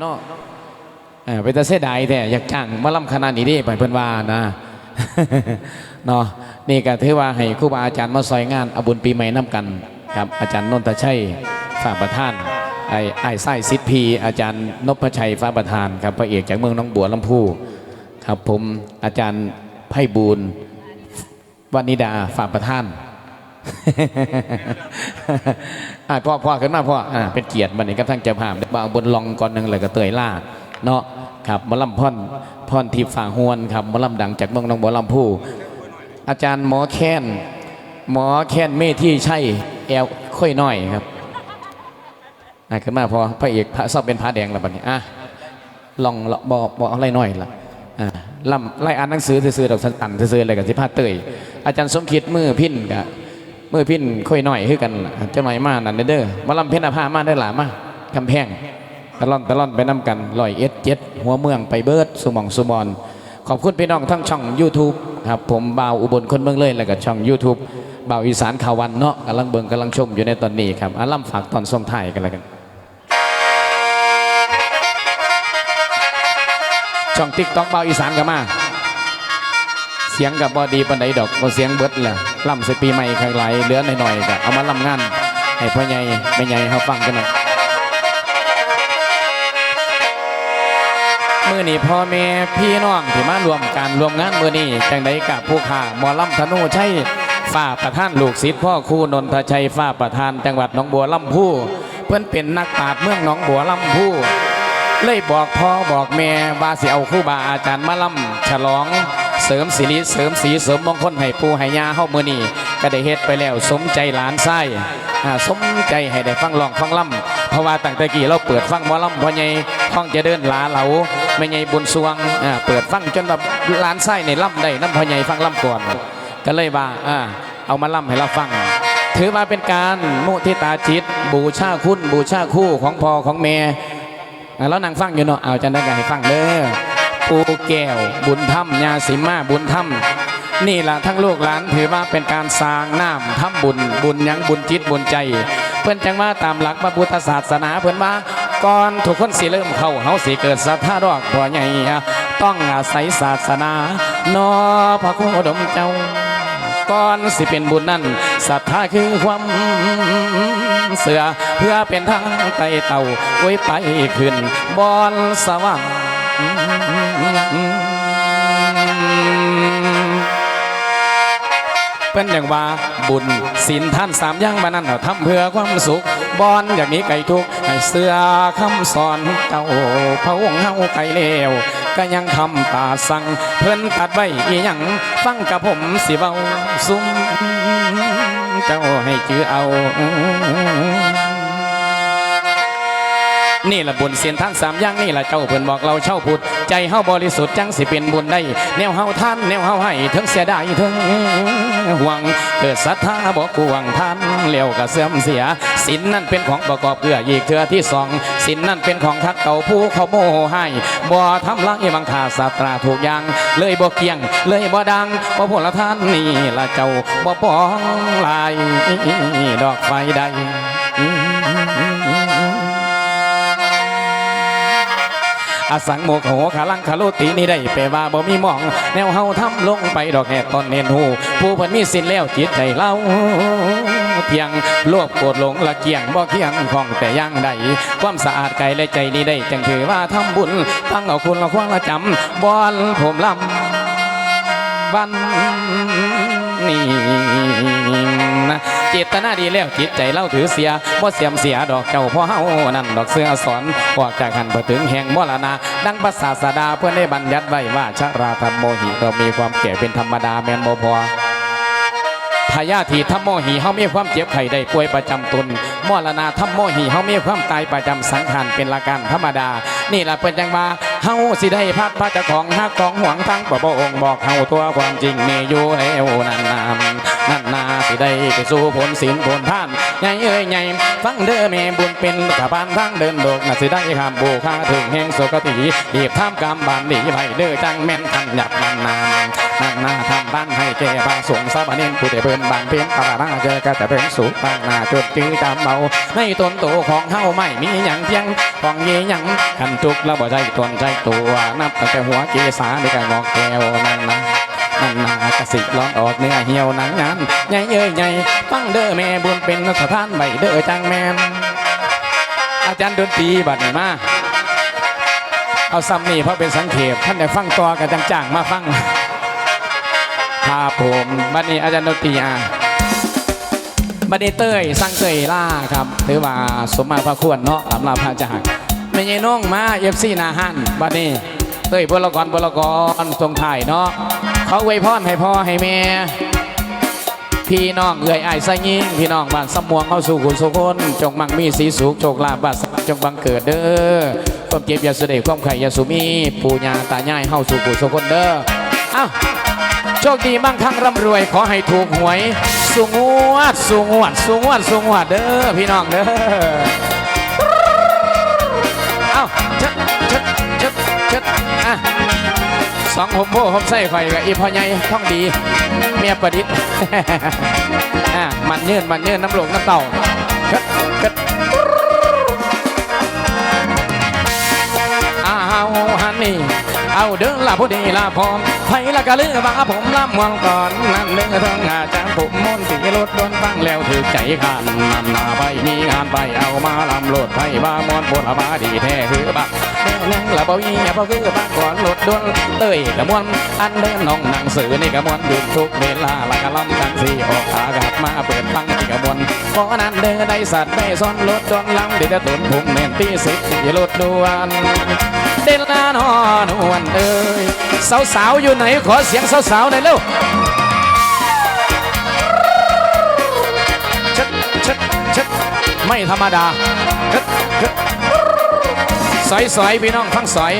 เนาะเออเป็นตาเสียดายแต่อยากจ้างมาล่ำคณะนี้ดิไปเพิ่นว่านะเนาะนี่ก็ถือว่าให้ครูบาอาจารย์มาซอยงานอบุญปีใหม่น้ำกันครับอาจารย์นนทชัยฝ่าประธานไอ้ไอ้ไส้ซิดพี อาจารย์นพชัยฟ้าประธานครับพระเอกจากเมืองน้องบัวลำพูครับผมอาจารย์ไพบูลย์วานิดาฝ่าประธาน อ่าพ่อพ่อขึ้นมาพ่ออ่าเป็นเกียรติมันนี่กับทั้งเจ้าภาพบางบนลองก่อนหนึ่งเลยก็เตยล่าเนาะครับมอลำพ่อนพ่อนทิพฝ่าหวนครับมอลำดังจากเมืองหนองบัวลำพูอาจารย์หมอแค้นหมอแค้นเมที่ใช่แอลค่อยน้อยครับอ่าขึ้นมาพอพระเอกพระชอบเป็นพระแดงแล้วบัดนี้อะลองลองบอกบอกอะไรหน่อยละอ่าลำไล่อ่านหนังสือซื่อๆดอกสันตันซื่อๆอะไรกับสิพาเตยอาจารย์สมคิดมือพินกับ เมื่อพินค่อยหน่อยคือกันเจ้าหน่อยมานั่นเด้อมาลำเพ็ญอาภามาได้หลามาคำแพงตะล่อนตะล่อนไปน้ำกันลอยเอ็ดเจ็ดหัวเมืองไปเบิร์ดสุหมองสุมอนขอบคุณพี่น้องทั้งช่อง YouTube ครับผมบ่าวอุบลคนเมืองเลยแล้วก็ช่อง YouTube บ่าวอีสานข่าววันเนาะกำลังเบิ่งกำลังชมอยู่ในตอนนี้ครับอาล่ำฝากตอนส่งท้ายกันแล้วกันช่องติ๊กต็อกบ่าวอีสานก็มา สียงกับบอดีปันไดดอกบ่เสียงเบิดแหละล่ำใส่ปีใหม่ใครไหลเหลือหน่อยๆก็เอามาล่ำงานให้พ่อใหญ่แม่ใหญ่เขาฟังกันหน่อยมือนี้พ่อแม่พี่น้องที่มารวมกันรวมงานมือนี้จังไดกับผู้ข่าหมอลำธนูใช่ฝ่าประธานลูกศิษย์พ่อครูนนทชัยฝ่าประธานจังหวัดหนองบัวลำพูเพื่อนเป็นนักปราชญ์เมืองหนองบัวลำพูเลยบอกพ่อบอกแม่ว่าสิเอาคู่บาอาจารย์มาล่ำฉลอง สริมสิริเสริมสีเสริมมงคลให้ปูให้ยาเฮามือนีก็ได้เฮ็ดไปแล้ว สมใจหลานไส้สมใจให้ได้ฟังร้องฟังล่ำเพราะว่าตั้งแต่กี้เราเปิดฟังหมอล่ำพ่อใหญ่ห้องจะเดินหลาเหลาแม่ใหญ่บุญสวงเปิดฟังจนแบบหลานไส้ในล่ำได้น้ำพ่อใหญ่ฟังล่ำก่อนก็เลยว่าเอามาล่ำให้เราฟัง ถือว่าเป็นการมุทิตาจิต บูชาคุณบูชาคู่ของพ่อของแม่แล้วนางฟังอยู่เนาะเอาจะได้กันให้ฟังเด้อ ปูแก้ว บุญธรรมยาสิมาบุญธรรมนี่ละทั้งลูกหลานถือว่าเป็นการสร้างน้ำทำบุญ บุญยังบุญจิตบุญใจ เพื่อนจังว่าตามหลักพระพุทธศาสนาเพื่อนว่าก่อนทุกคนสิเริ่มเข้าเฮาสิเกิดศรัทธาดอกบ่ใหญ่ต้องอาศัยศาสนานอพระโคดมเจ้าก่อนสิเป็นบุญนั้นศรัทธาคือความเสือเพื่อเป็นทางไตเต่าไว้ไปขึ้นบอนสวรรค์ เป็นอย่างว่าบุญศีลท่านสามย่างมานั้นเอาทำเพื่อความสุขบอนอย่างนี้ไก่ทุกให้เสือคำสอนเจ้าพระองค์เฮาไก่เลวก็ยังทำตาสั่งเพิ่นตัดไว้อีหยังฟังกับผมสิเบาซุ่มเจ้าให้จือเอา นี่ละบุญเสียนทั้งสามอย่างนี่ละเจ้าเพิ่นบอกเราเช่าพุทธใจเฮาบริสุทธิ์จังสิเป็นบุญได้ แนวเฮาท่านแนวเฮาให้ทั้งเสียดายทั้งหวังเกิดศรัทธาบอกกูหวังท่านเลี้ยวก็เสื่อมเสียสินนั่นเป็นของประกอบเกื้ออีกเทือที่สองสินนั่นเป็นของทักเก่าผู้เขาโมโหให้บ่ทำละบังคาสาตราถูกย่างเลยบ่เกี่ยง เลยบ่ดังบ่พลท่านนี่ละเจ้าบ่ปองลายดอกไฟใด อสังโมกโหขาลังคาโลตินี่ได้แปว่าบ่มีมอง แนวเฮาทำลงไปดอกแหกตอนเนนหูผู้เพิ่นมีสิ้นแล้วจิตใจเล่าเพียงโลภโกรธหลงละเกียงบ่เคียงของแต่ยังใดความสะอาดกายและใจนี้ได้จังถือว่าทำบุญตั้งเอาคุณละควงละจำบอนผมลำวันนี้ เจตนาดีแล้วจิตใจเล่าถือเสียบ่เสียมเสียดอกเจ้าพ่อเฮานั่นดอกเสื้อสอนออกจากหันไปถึงแห่งมรณะดังภาษาสดาเพื่อนได้บัญญัติไว้ว่าชราธรรมโมหิก็มีความแก่เป็นธรรมดาแมนบ่พอพยาธิทำโมหีเฮามีความเจ็บไข้ได้ป่วยประจำตนมรณะทำโมหีเฮามีความตายประจำสังขารเป็นละกันธรรมดา นี่ล่ะเป็นจังว่าเฮาสิได้พัดพระเจ้าของฮักของหวงทั้งพระองค์บอกเฮาตัวความจริงมีอยู่แล้วนั่นนาม นั่นนาสิได้ไปสู่ผลศีลผลท่านใหญ่เอ้ยใหญ่ฟังเด้อแม่บุญเป็นรัฐบาลทางเดินโลกน่ะสิได้คำบูคาถึงแห่งสุกติรีบทำกรรมบานดีไปเด้อจังแม่นขันหยับนานนานนานนาทำบ้านให้แก่บาสงสามเณรผู้ได้เบิ่นบานเพียนตาหน้าเจอก็แต่เพิ่งสูบางนาจุดจื้อจำเบาในตนโตของเฮาไม่มีหยังเพียงของเยหยังขันจุกแล้วบ่ใจตนใจตัวนับตั้งแต่หัวเกษาในกระงอกแก้วนั่นนากระ สิร้อนออกเนื้อเหี่ยวหนังงานใหญ่เอ้ยใหญ่ฟังเด้อแม่บุญเป็นสถานใบเด้อจังแมนอาจารย์ดนตรีบัดนี้มาเอาซ้ำนี่เพราะเป็นสังเขปท่านได้ฟังต่อกันจังๆมาฟังครับผมบัดนี้อาจารย์ดนตรีอะบัดนี้เต้ยสังเต้ยล่าครับถือว่าสมมาพระควรเนาะลำลาพระจากไม่ใช่น้องมาเอฟซีนาฮันบัดนี้เต้ยบลกรบลกรทรงถ่ายเนาะ ขาไว้พรให้พ่อให้แม่ พี่น้องเอื่อยอายใส่ยิงพี่น้องบ้านสมวงเข้าสู่ขุนสุคนจงมั่งมีสีสุขโชคลาภบัสจงบังเกิดเด้อความเจ็บยาเสุเดความไข่ยาสุมีปู่ย่าตายายเข้าสู่ขุนสุคนเด้อเอ้าโชคดีมั่งคั่งร่ำรวยขอให้ถูกหวยสูงวดสูงวดสูงวดสูงวดเด้อพี่น้องเด้อเอ้าช็ดช็ดช็ดช็ดอะ สองผมโบ้ผมใส่ไฟกับอีพ่อใหญ่ท่องดีเมียประดิษฐ์อะมันเนื่นมันเนื่นน้ำหลงน้ำเต่าเกิดเอ้าวฮันนี่เอาเดินละผู้ดีละพร้อมไผละกะลือว่าผมลำมองก่อนนั่นเรื่องทางอาจารย์ผมมนต์ตีรถโดนฟังแล้วถือใจขันนั่นนาไปมีงานไปเอามาลำโหลดไผบ้ามอนปวดบาดีแท้คือบัก เดินนั่งละบ่ยีบ่คือบ้านก่อนรถด่วนเต้ยกะมวนอันเดินน้องหนังสือนี่กะมวนอยู่ทุกเวลาละกะลำกันสี่ออกอากาศมาเปิดฟังที่กะมวนเพราะนั้นเดินได้สัตว์ได้ซ้อนรถด่วนลำดี๋ยวจะตุนพุงเน้นตีสิบที่รถด่วนเดินลานอนวนเอ้ยสาวๆอยู่ไหนขอเสียงสาวๆหน่อยเร็วชัดชัดชัดไม่ธรรมดาชัดชัด สอยสอยพี่น้องฟังสอย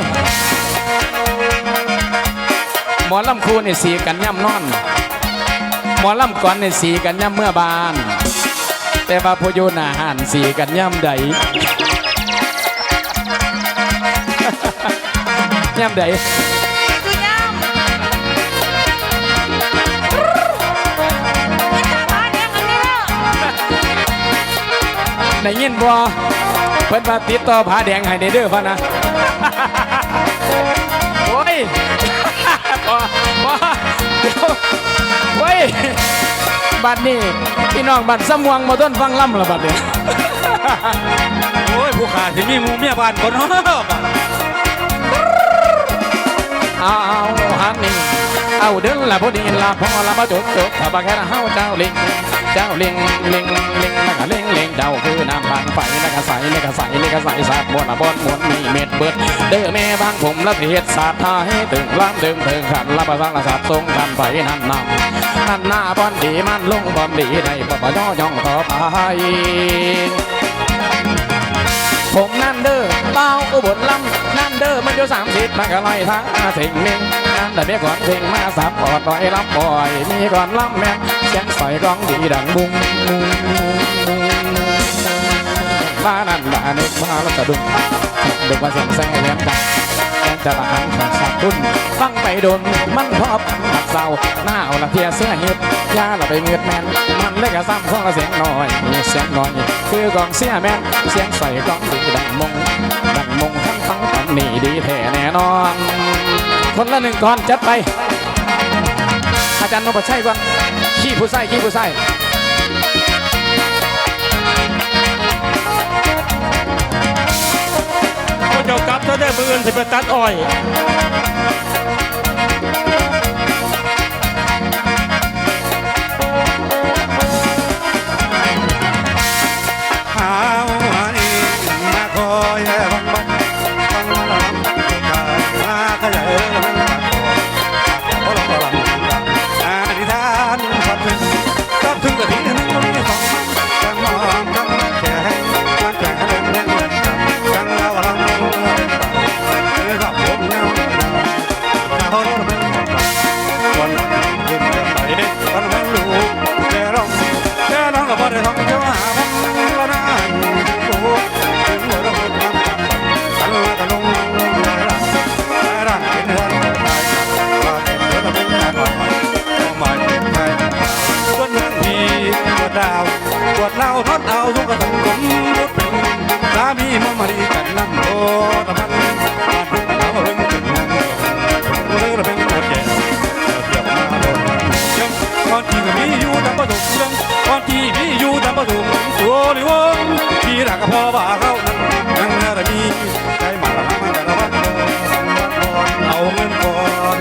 หมอลำคูนี่สีกันย่ำนอน หมอลำก่อนนี่สีกันย่ำเมื่อบาน แต่ว่าพออยู่หนาหานสีกันย่ำใดย่ำใดคือย่ำไม่ตาบ้านเนี่ยอันนี้แล้วได้ยินบ่ เพิ่นมาติดต่อผาแดงให้ในเด้อพ่ะนะ โอ้ยบ่บ่เดี๋ยวโอ้ยบัดนี้พี่น้องบัดสมวงมาต้นฟังล่ำละบัดเนี่ยโอ้ยผู้ขาสิมีหมูเมียบ้านคนเนาะเอาฮันนี่เอาเดินละพอดีละพอละมาจุดจุดถ้าบาแค่เฮาเจ้าลิง เจ้าเลิงเลิงเลิงแล้วก็ลิงเลิงเจ้าคือน้ำบางไฟแล้วก็ใสแล้วก็ใสแล้วก็ใสสาดบนละบนมวนมีเม็ดเบิดเด้อแม่บางผมละเทียดสาดทาให้ตึงล้ำดึงถึงขันละประสังละสาดทรงกันไฟนั่นนำนั่นหน้าบอนดีมันลงบอนดีได้ปะปะย่อย่องต่อไปผมนั่นเด้อเป้าอุบลลำนั่นเด้อมันอยู่สามสิบมันก็ไล่ทางมาสิ่งหนึ่งนั่นแต่เบี้ยก่อนสิ่งมาสับปอดต่อยลำปล่อยมีก่อนลำแม่ เสียงสอยร้องดีดังบุ้งบ้านั่นบ้านึกบ้าแล้วก็ดุ้งดึกว่าเสียงแซ่แหลมดังแม่นจะละหันของสับทุ่นฟังไปโดนมันพอบหักเศร้าหน้าเอาละเทียเสื้อเห็ดยาละไปเงือดแมนมันเลยกระซ้ำของละเสียงน้อยเสียงน้อยคือกองเสียแมนเสียงใส่กองดีดังมงดังมงทั้งฟังตันนี่ดีแท้แน่นอน คนละหนึ่งก่อนจัดไป อาจารย์นพชัยก่อน ขี้ผู้ใส่ขี้ผู้ใส่เจ้ากลับถ้าได้มืออื่นสิไปตัดอ้อย วดเล่าทนเอาทุกกระสังคมรุดเป็นสามีมามาดีกันนั่งโตตะมันมาเพิ่งกันนั่งโตเรื่องเป็นปวดแก่เกี่มาโดนยังตอนที่ก็มีอยู่ดังประดุกยัอนที่มีอยู่ดังประดุกตัวริวงที่รักก็พอบ่าเขานั่งนั่งมีใจมาละมันละวันเอาเงินก่อน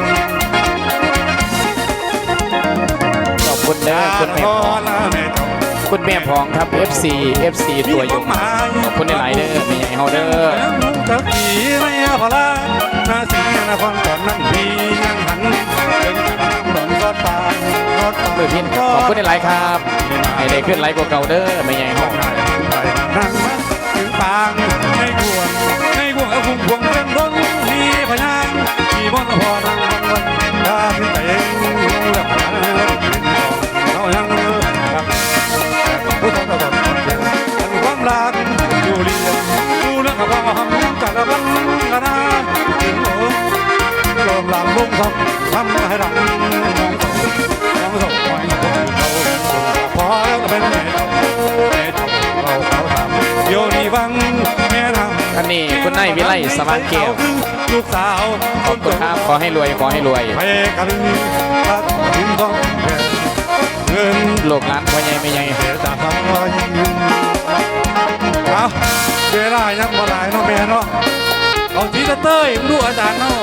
ขอบคุณนะคุณแม่ คุณแม่พองครับ FC FC ตัวยงขอบคุณหลายๆเด้อแม่ใหญ่เฮาเด้อตะกี้ไม่พลาหน้าสีนครก่อนนั่งพียังหันเป็นหล่นรถตายรถตายมือพินขอบคุณหลายๆครับให้ได้ขึ้นไลค์กว่าเก่าเด้อแม่ใหญ่เฮา นี้คุณนายวิไลสมางแก้วลูกสาวขอบคุณครับขอให้รวยขอให้รวยไปกันตัดทิ้งต้องเงินลูกหลานพ่อใหญ่แม่ใหญ่เสียจากทำรอยเอาเวลายังบ่หลายเนาะแม่เนาะเอาจีตะเต้ยดูอาจารย์เนาะ